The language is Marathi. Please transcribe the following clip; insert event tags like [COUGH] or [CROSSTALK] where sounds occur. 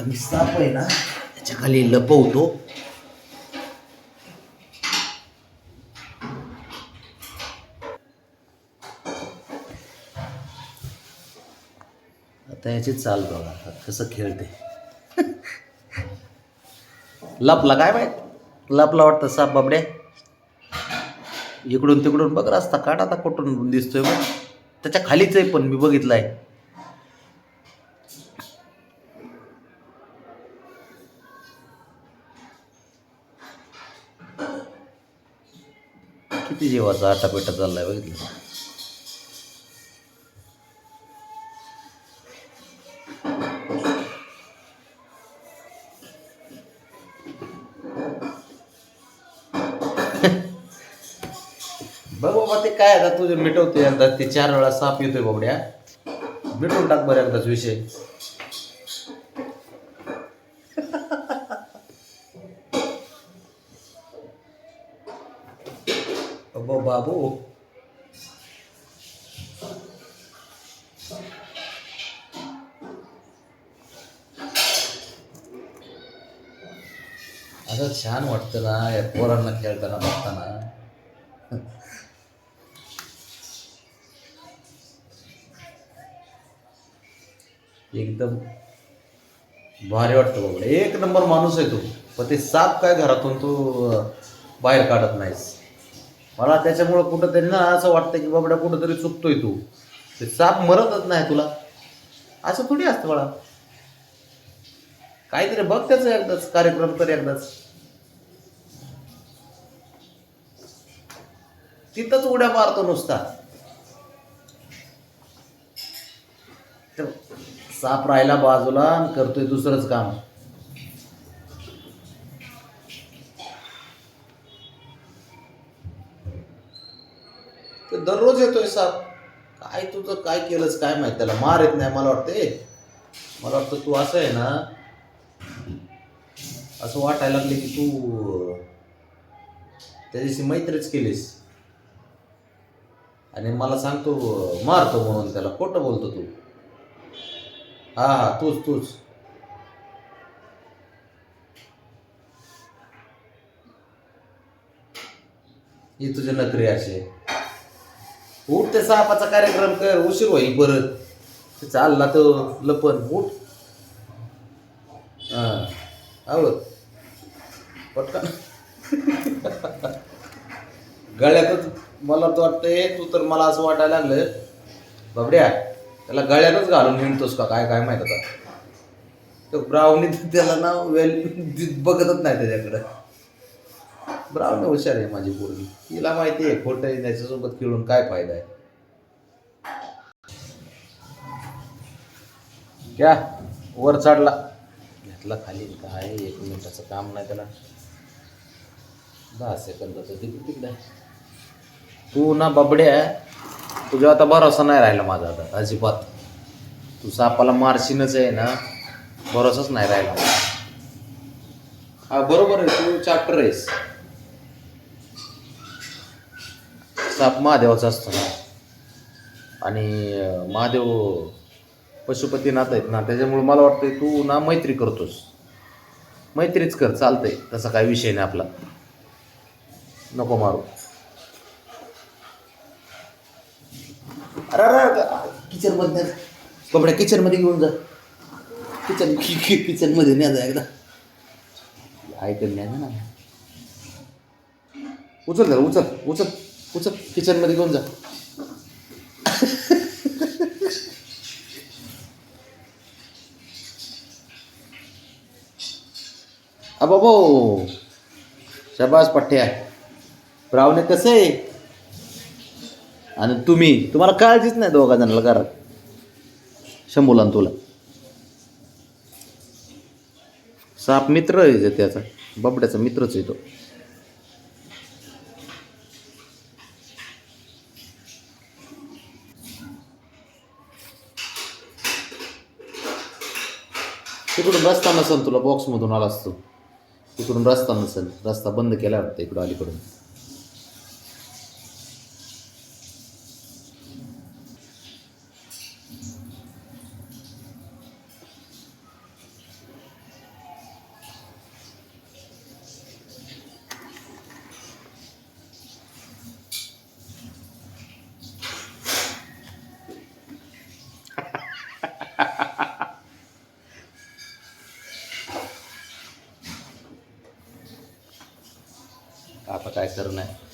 आता मी साप आहे ना त्याच्याखाली लपवतो. आता याची चाल बघा कसं खेळते. लपला काय माहीत? लपला वाटतं साप बाबड्या इकडून तिकडून बघ रस्ता काढ आता कुठून दिसतोय मग त्याच्या खालीच आहे पण मी बघितलाय. किती जीवाचा आटापेटा चाललाय बघितलं? बघ बाबा ते काय आता तुझे मिटवते यंदा. ते चार वेळा साप येतोय बाबड्या. मिटवून टाक बरं विषय. अबो बाबू असं छान वाटतं ना या पोरांना खेळताना बघताना. एकदम भारी वाटतं बघ एक नंबर माणूस आहे तू. पण ते साप काय घरातून तू बाहेर काढत नाहीस. मला त्याच्यामुळं कुठंतरी ना असं वाटतं की बाबड्या कुठंतरी चुकतोय तू. ते साप मरतच नाही तुला. असं थोडी असतं मला काहीतरी बघ त्याचं एकदाच कार्यक्रम तर एकदाच. तिथंच उड्या मारतो नुसता. साप राहिला बाजूला आणि करतोय दुसरंच काम. ते दररोज येतोय साप. काय तुझं काय केलंच काय माहीत त्याला? मार येत नाही मला वाटते मला वाटतं तू असं आहे ना असं वाटायला लागले की तू त्याच्याशी मैत्रीच केलीस. आणि मला सांगतो मारतो म्हणून त्याला. खोटं बोलतो तू. हा हा तूच तूच. ही तुझे नखरे अशी. उठ ते सापाचा कार्यक्रम कर उशीर होईल परत. ते चालला तो लपन उठ. आवड. पटकन. गळ्यातच मला तर वाटतंय तू तर मला असं वाटायला लागलं. बाबड्या त्याला गळ्यातच घालून हिंडतोस का? काय काय माहीत आता? तो ब्राऊनी त्याला ना वेल बघतच नाही त्याच्याकडं. ब्राह्मण हुशार आहे माझी पोरगी. तिला माहिती आहे खोटं आहे त्याच्यासोबत खेळून काय फायदा आहे? क्या वर चढला. घेतला खाली काय एक मिनिटाचं काम नाही त्याला. दहा सेकंदाचं तिकडे तिकडे. तू ना बबड्या तुझ्या आता भरोसा नाही राहिला माझा आता अजिबात. तू सापाला मारशीनच आहे ना भरोसाच नाही राहिला. हा बरोबर आहे तू चॅप्टर आहेस. साप महादेवाचा असतो ना. आणि महादेव पशुपतीनाथ आहेत ना त्याच्यामुळे मला वाटतंय तू ना मैत्री करतोस. मैत्रीच कर चालतंय. तसा काय विषय नाही आपला. नको मारू. अरे किचनमध्ये कपड्या किचनमध्ये घेऊन जा. किचन [LAUGHS] किचनमध्ये न्या जा एकदा. ऐकत न्या ना. उचल जरा उचल उचल. उचल किचनमध्ये घेऊन जा. अबाबो शबाज पठ्या प्रावणे कसं आहे? आणि तुम्ही तुम्हाला काळजीच नाही दोघा जणाला घरात. शंभूला आणि तुला. साप मित्र आहे त्याचा. बबड्याचा मित्रच आहे तिकडून रस्ता नसेल तुला बॉक्समधून आला असतो. तिकडून रस्ता नसेल रस्ता बंद केला वाटतं इकडं अलीकडून. काय करणं आहे